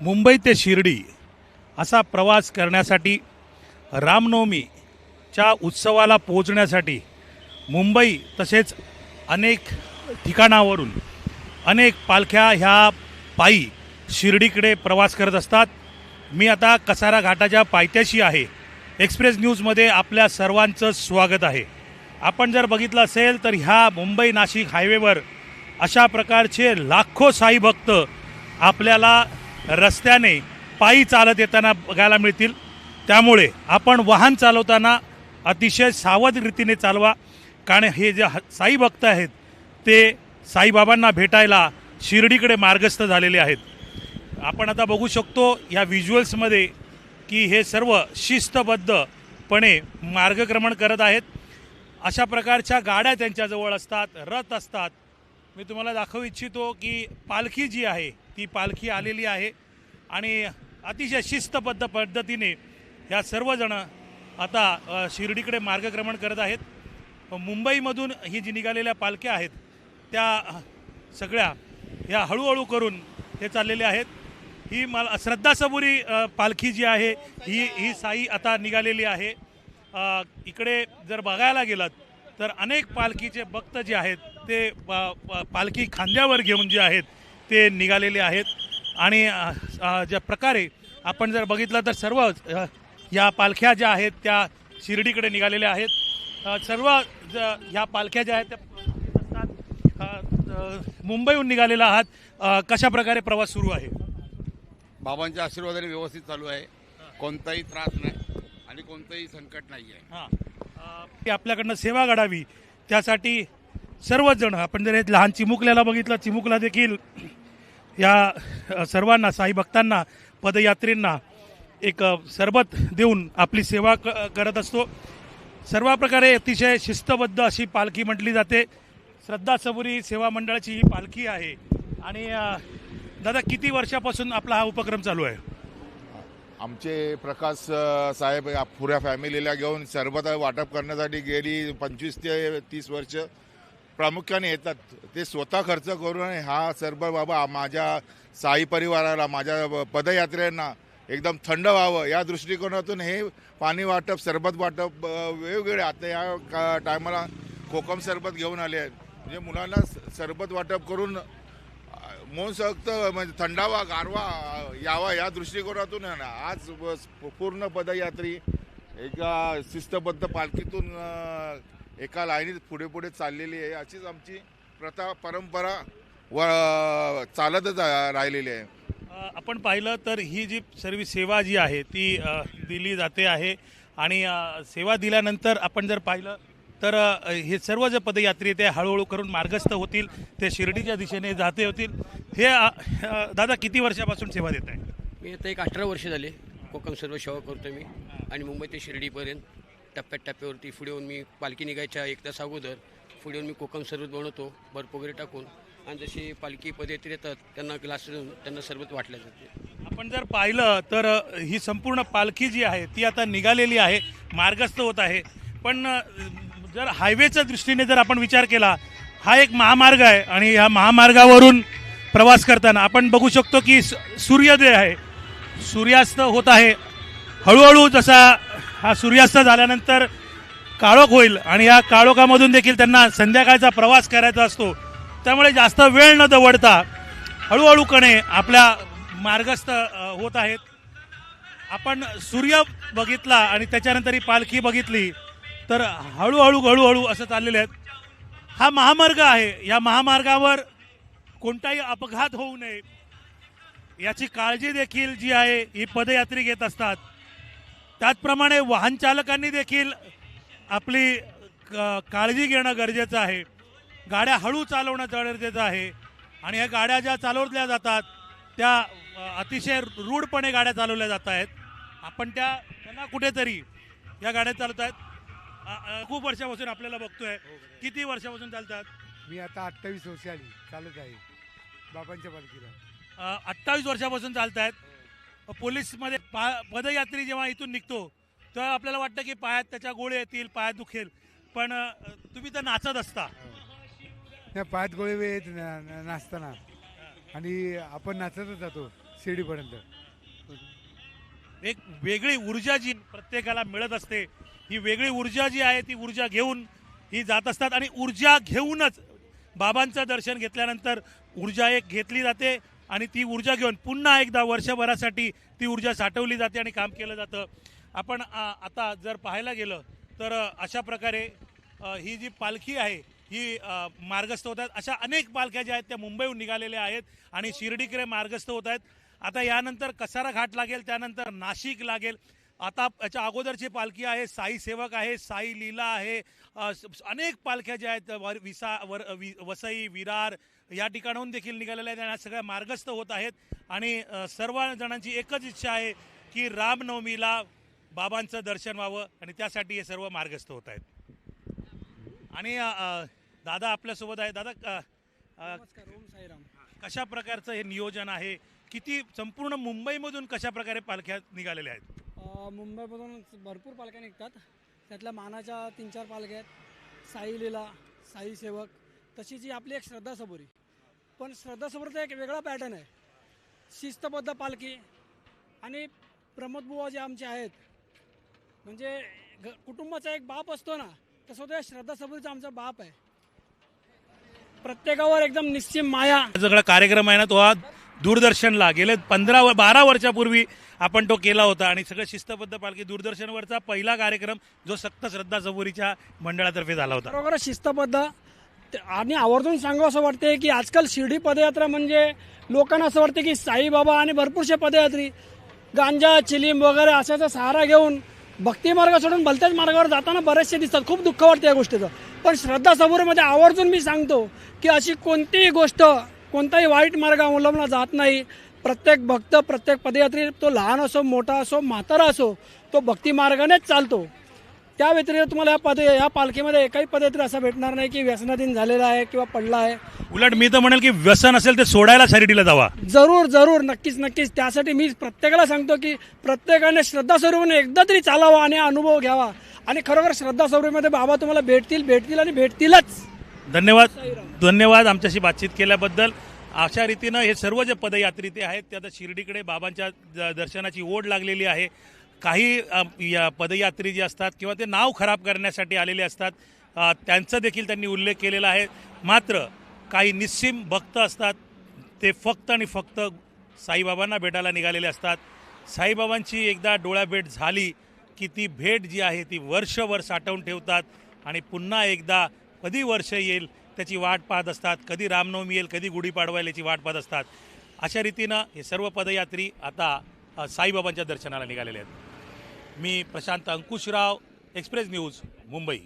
मुंबई ते शिर्डी असा प्रवास करण्यासाठी रामनवमीच्या उत्सवाला पोहोचण्यासाठी मुंबई तसेच अनेक ठिकाणावरून अनेक पालख्या ह्या पायी शिर्डीकडे प्रवास करत असतात. मी आता कसारा घाटाच्या पायथ्याशी आहे. एक्सप्रेस न्यूजमध्ये आपल्या सर्वांचं स्वागत आहे. आपण जर बघितलं असेल तर ह्या मुंबई नाशिक हायवेवर अशा प्रकारचे लाखो साई भक्त आपल्याला रस्त्याने पायी चालत येताना बघायला मिळतील. त्यामुळे आपण वाहन चालवताना अतिशय सावध रीतीने चालवा. कारण हे जे ह- साई भक्त आहेत ते साईबाबांना भेटायला शिर्डीकडे मार्गस्थ झालेले आहेत. आपण आता बघू शकतो या व्हिज्युअल्समध्ये की हे सर्व शिस्तबद्धपणे मार्गक्रमण करत आहेत. अशा प्रकारच्या गाड्या त्यांच्याजवळ असतात रथ असतात. मी तुम्हाला दाखवू इच्छितो की पालखी जी आहे ती पालखी आलेली आहे. आणि अतिशय शिस्तबद्ध पद्धतीने ह्या सर्वजणं आता शिर्डीकडे मार्गक्रमण करत आहेत. मुंबईमधून ही जी निघालेल्या पालख्या आहेत त्या सगळ्या ह्या हळूहळू करून हे चाललेले आहेत. ही मला श्रद्धासबुरी पालखी जी आहे ही ही साई आता निघालेली आहे. इकडे जर बघायला गेलात तर अनेक पालखीचे भक्त जे आहेत ते पालखी खांद्यावर घेऊन जे आहेत ते निघालेले आहेत. आणि ज्या प्रकारे आपण जर बघितलं तर सर्व या पालख्या ज्या आहेत त्या शिर्डीकडे निघालेल्या आहेत. सर्व ज- ह्या पालख्या ज्या आहेत त्या मुंबईहून निघालेला आहात. कशा प्रकारे प्रवास सुरू आहे? बाबांच्या आशीर्वादाने व्यवस्थित चालू आहे. कोणताही त्रास नाही आणि कोणतंही संकट नाही आहे. हां. आपल्याकडनं सेवा घडावी त्यासाठी सर्वच जण आपण जर हे लहान चिमुकल्याला बघितलं चिमुकला देखील या सर्वांना साई भक्तांना पदयात्रींना एक सरबत देऊन आपली सेवा क करत असतो. सर्व प्रकारे अतिशय शिस्तबद्ध अशी पालखी म्हटली जाते. श्रद्धा सबुरी सेवा मंडळाची ही पालखी आहे. आणि दादा किती वर्षापासून आपला हा उपक्रम चालू आहे? आमचे प्रकाश साहेब पुऱ्या फॅमिलीला घेऊन सरबत वाटप करण्यासाठी गेली पंचवीस ते तीस वर्ष. प्रामुख्याने येतात. ते स्वतः खर्च करून हा सरबत बाबा माझ्या साई परिवाराला माझ्या पदयात्रेंना एकदम थंड व्हावं. या दृष्टिकोनातून हे पाणी वाटप सरबत वाटप वेगवेगळे आता या टायमाला कोकम सरबत घेऊन आले आहेत. म्हणजे मुलांना स- सरबत वाटप करून मन सक्त म्हणजे थंडावा गारवा यावा या दृष्टिकोनातून आज पूर्ण पदयात्री एका शिस्तबद्ध पालखीतून एका लाईनीत पुढे पुढे चाललेली आहे. अशीच आमची प्रथा परंपरा व चालतच रा- राहिलेली आहे. आपण पाहिलं तर ही जी सर्व सेवा जी आहे ती दिली जाते आहे. आणि सेवा दिल्यानंतर आपण जर पाहिलं तर हे सर्व जे पदयात्री ते हळूहळू करून मार्गस्थ होतील ते शिर्डीच्या दिशेने जाते होतील. हे दादा किती वर्षापासून सेवा देत आहे मी आता एक अठरा वर्ष झाले कोकम सर्व सेवा करतो मी. आणि मुंबई ते शिर्डीपर्यंत टप्प्याटप्प्यावरती पुढे येऊन मी पालखी निघायच्या एक तास अगोदर पुढे येऊन मी कोकम सरबत बनवतो बर्फ वगैरे टाकून. आणि जशी पालखी पदयात्री येतात त्यांना ग्लास देऊन त्यांना सरबत वाटल्या जाते. आपण जर पाहिलं तर ही संपूर्ण पालखी जी आहे ती आता निघालेली आहे मार्गस्थ होत आहे. पण जर हायवेच्या दृष्टीने जर आपण विचार केला हा एक महामार्ग आहे आणि ह्या महामार्गावरून प्रवास करताना आपण बघू शकतो की स- सूर्योदय आहे. सूर्यास्त होत आहे. हळूहळू जसा हा सूर्यास्त झाल्यानंतर काळोख होईल आणि या काळोखामधून देखील त्यांना संध्याकाळचा प्रवास करायचा असतो. त्यामुळे जास्त वेळ न दवडता हळूहळूकणे आपल्या मार्गस्थ होत आहेत. आपण सूर्य बघितला आणि त्याच्यानंतर ही पालखी बघितली तर हळूहळू हळूहळू असं चाललेले आहेत हा महामार्ग आहे. या महामार्गावर कोणताही अपघात होऊ नये. याची काळजी देखील जी आहे ही पदयात्री घेत असतात. त्याचप्रमाणे वाहन चालकांनी देखील आपली काळजी घेणं गरजेचं आहे. गाड्या हळू चालवणं गरजेचं आहे. आणि ह्या गाड्या ज्या चालवल्या जातात त्या अतिशय रूढपणे गाड्या चालवल्या जात आहेत. आपण त्या त्यांना कुठेतरी या गाड्या चालवत आहेत. खूप वर्षापासून आपल्याला बघतोय. किती वर्षापासून चालतात? मी आता अठ्ठावीस वर्ष आली. चालत आहे. बाबांच्या पालखीला. अठ्ठावीस वर्षापासून चालत आहेत. पोलीसमध्ये पा पदयात्री जेव्हा इथून निघतो तेव्हा आपल्याला वाटतं की पायात त्याच्या गोळे येतील पायात दुखेल. पण तुम्ही तर नाचत असता. त्या पायात गोळे येत ना- नाचताना. आणि आपण नाचतच जातो शिर्डीपर्यंत. एक वेगळी ऊर्जा जी प्रत्येकाला मिळत असते ही वेगळी ऊर्जा जी आहे ती ऊर्जा घेऊन ही जात असतात. आणि ऊर्जा घेऊनच बाबांचं दर्शन घेतल्यानंतर ऊर्जा एक घेतली जाते. आणि ती ऊर्जा घेऊन पुन्हा एकदा वर्षभरासाठी ती ऊर्जा साठवली जाते आणि काम केलं जातं. आपण आता जर पाहायला गेलं तर अशा प्रकारे ही जी पालखी आहे ही मार्गस्थ होत आहेत. अशा अनेक पालख्या ज्या आहेत त्या मुंबईहून निघालेल्या आहेत आणि शिर्डीकडे मार्गस्थ होत आहेत. आता यानंतर कसारा घाट लागेल त्यानंतर नाशिक लागेल आता याच्या अगोदरची पालखी आहे साई सेवक आहे साई लीला आहे अनेक पालख्या ज्या आहेत वर विसा वर वि, वसई विरार या ठिकाणाहून देखील निघालेल्या आहेत आणि सगळ्या मार्गस्थ होत आहेत. आणि सर्व जणांची एकच इच्छा आहे की रामनवमीला बाबांचं दर्शन व्हावं आणि त्यासाठी हे सर्व मार्गस्थ होत आहेत. आणि दादा आपल्यासोबत आहे. दादा कशा प्रकारचं हे नियोजन आहे? किती संपूर्ण मुंबईमधून कशा प्रकारे पालख्या निघालेल्या आहेत? मुंबईमधून भरपूर पालख्या निघतात. त्यातल्या मानाच्या तीन चार पालख्या आहेत. साई लीला साई सेवक तशी जी आपली एक श्रद्धा सबुरी. पण श्रद्धा सबुरीचा एक वेगळा पॅटर्न आहे. शिस्तबद्ध पालखी आणि प्रमोद बुवा जे आमचे आहेत म्हणजे घ कुटुंबाचा एक बाप असतो ना तसं तो श्रद्धा सबुरीचा आमचा बाप आहे. प्रत्येकावर एकदम निश्चिम माया. सगळा कार्यक्रम आहे ना तो हा दूरदर्शनला गेले. पंधरा व बारा वर्षापूर्वी आपण तो केला होता आणि सगळं शिस्तबद्ध पालखी दूरदर्शनवरचा पहिला कार्यक्रम जो सक्त श्रद्धा सबुरीच्या मंडळातर्फे झाला होता. बरोबर शिस्तबद्ध. आणि आवर्जून सांगावं असं वाटते की आजकाल शिर्डी पदयात्रा म्हणजे लोकांना असं वाटते की साईबाबा आणि भरपूरशे पदयात्री गांजा चिलीम वगैरे अशाचा सहारा घेऊन भक्ती मार्ग सोडून भलत्याच मार्गावर जाताना बरेचसे दिसतात. खूप दुःख वाटतं या गोष्टीचं. पण श्रद्धा समोरमध्ये आवर्जून मी सांगतो की अशी कोणतीही गोष्ट कोणताही वाईट मार्ग अवलंबला जात नाही. प्रत्येक भक्त प्रत्येक पदयात्री तो लहान असो मोठा असो म्हातारा असो तो भक्ती मार्गानेच चालतो. त्या व्यतिरिक्त तुम्हाला या पद या पालखीमध्ये एकही पदयात्री असा भेटणार नाही की व्यसनाधीन झालेला आहे किंवा पडला आहे. उलट मी तर म्हणेल की व्यसन असेल ते सोडायला शिर्डीला जावा. जरूर जरूर नक्कीच नक्कीच. त्यासाठी मी प्रत्येकाला सांगतो की प्रत्येकाने श्रद्धा स्वरूपाने एकदा तरी चालावा आणि अनुभव घ्यावा. आणि खरोखर श्रद्धा स्वरूपामध्ये बाबा तुम्हाला भेटतील भेटतील आणि भेटतीलच. धन्यवाद. धन्यवाद आमच्याशी बातचीत केल्याबद्दल. अशा रीतीनं हे सर्व जे पदयात्री ते आहेत ते आता शिर्डीकडे बाबांच्या दर्शनाची ओढ लागलेली आहे. काही या पदयात्री जे असतात किंवा ते नाव खराब करण्यासाठी आलेले असतात त्यांचं त्यांचा देखील त्यांनी उल्लेख केलेला आहे. मात्र काही निस्सीम भक्त असतात ते फक्त आणि फक्त साईबाबांना भेटायला निघालेले असतात. साईबाबांची एकदा डोळ्याभेट झाली की ती भेट जी आहे ती वर्षभर साठवून ठेवतात आणि पुन्हा एकदा कधी वर्ष येईल त्याची वाट पाहत असतात कधी रामनवमी येईल कधी गुढीपाडवायला याची वाट पाहत असतात. अशा रीतीनं हे सर्व पदयात्री आता साईबाबांच्या दर्शनाला निघालेले आहेत. मी प्रशांत अंकुशराव एक्सप्रेस न्यूज मुंबई.